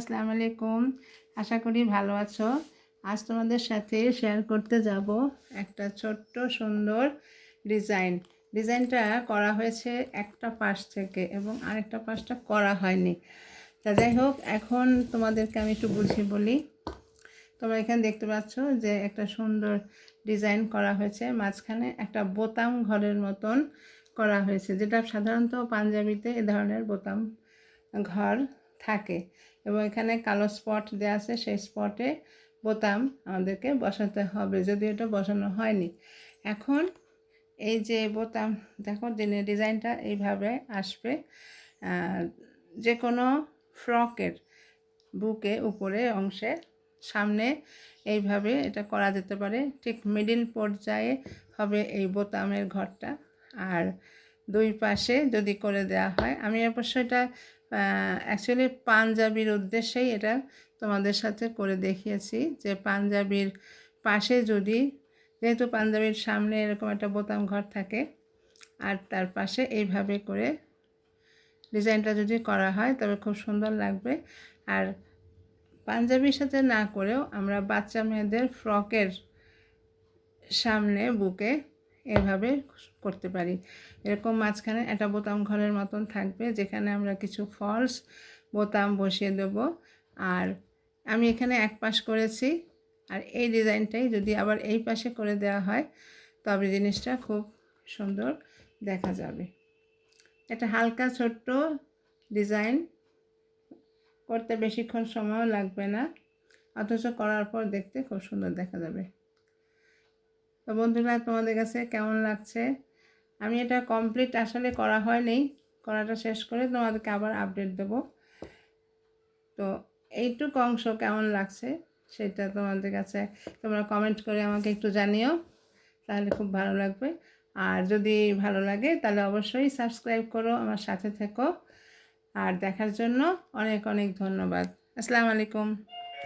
আসসালামু আলাইকুম। আশা করি ভালো আছো। আজ তোমাদের সাথে শেয়ার করতে যাব একটা ছোট্ট সুন্দর ডিজাইন ডিজাইনটা করা হয়েছে একটা পাশ থেকে এবং আরেকটা পাশটা করা হয়নি। তা যাই হোক, এখন তোমাদেরকে আমি একটু বুঝিয়ে বলি। তোমরা এখানে দেখতে পাচ্ছ যে একটা সুন্দর ডিজাইন করা হয়েছে। মাঝখানে একটা বোতাম ঘরের মতন করা হয়েছে, যেটা সাধারণত পাঞ্জাবিতে এ ধরনের বোতাম ঘর থাকে এবং এখানে কালো স্পট দেওয়া আছে, সেই স্পটে বোতাম আমাদেরকে বসাতে হবে যদি এটা বসানো হয়নি। এখন এই যে বোতাম, দেখো দিনে ডিজাইনটা এইভাবে আসবে যে কোনো ফ্রকের বুকে উপরে অংশে সামনে এইভাবে এটা করা যেতে পারে, ঠিক মিডিল পর্যায়ে হবে এই বোতামের ঘরটা। আর দুই পাশে যদি করে দেওয়া হয়, আমি অবশ্য এটা অ্যাকচুয়ালি পাঞ্জাবির উদ্দেশ্যেই এটা তোমাদের সাথে করে দেখিয়েছি যে পাঞ্জাবির পাশে যদি, যেহেতু পাঞ্জাবির সামনে এরকম একটা বোতাম ঘর থাকে, আর তার পাশে এইভাবে করে ডিজাইনটা যদি করা হয়, তবে খুব সুন্দর লাগবে। আর পাঞ্জাবির সাথে না করেও আমরা বাচ্চা মেয়েদের ফ্রকের সামনে বুকে এভাবে করতে পারি। এরকম মাঝখানে একটা বোতাম ঘরের মতন থাকবে, যেখানে আমরা কিছু ফলস বোতাম বসিয়ে দেব। আর আমি এখানে এক পাশ করেছি, আর এই ডিজাইনটাই যদি আবার এই পাশে করে দেওয়া হয়, তবে জিনিসটা খুব সুন্দর দেখা যাবে। এটা হালকা ছোট্ট ডিজাইন, করতে বেশিক্ষণ সময়ও লাগবে না, অথচ করার পর দেখতে খুব সুন্দর দেখা যাবে। তো বন্ধুরা তোমাদের কাছে কেমন লাগছে? আমি এটা কমপ্লিট আসলে করা হয়নি, করাটা শেষ করে তোমাদেরকে আবার আপডেট দেবো। তো এইটুকু অংশ কেমন লাগছে সেটা তোমাদের কাছে তোমরা কমেন্ট করে আমাকে একটু জানিও, তাহলে খুব ভালো লাগবে। আর যদি ভালো লাগে তাহলে অবশ্যই সাবস্ক্রাইব করো, আমার সাথে থেকো। আর দেখার জন্য অনেক অনেক ধন্যবাদ। আসসালামু আলাইকুম।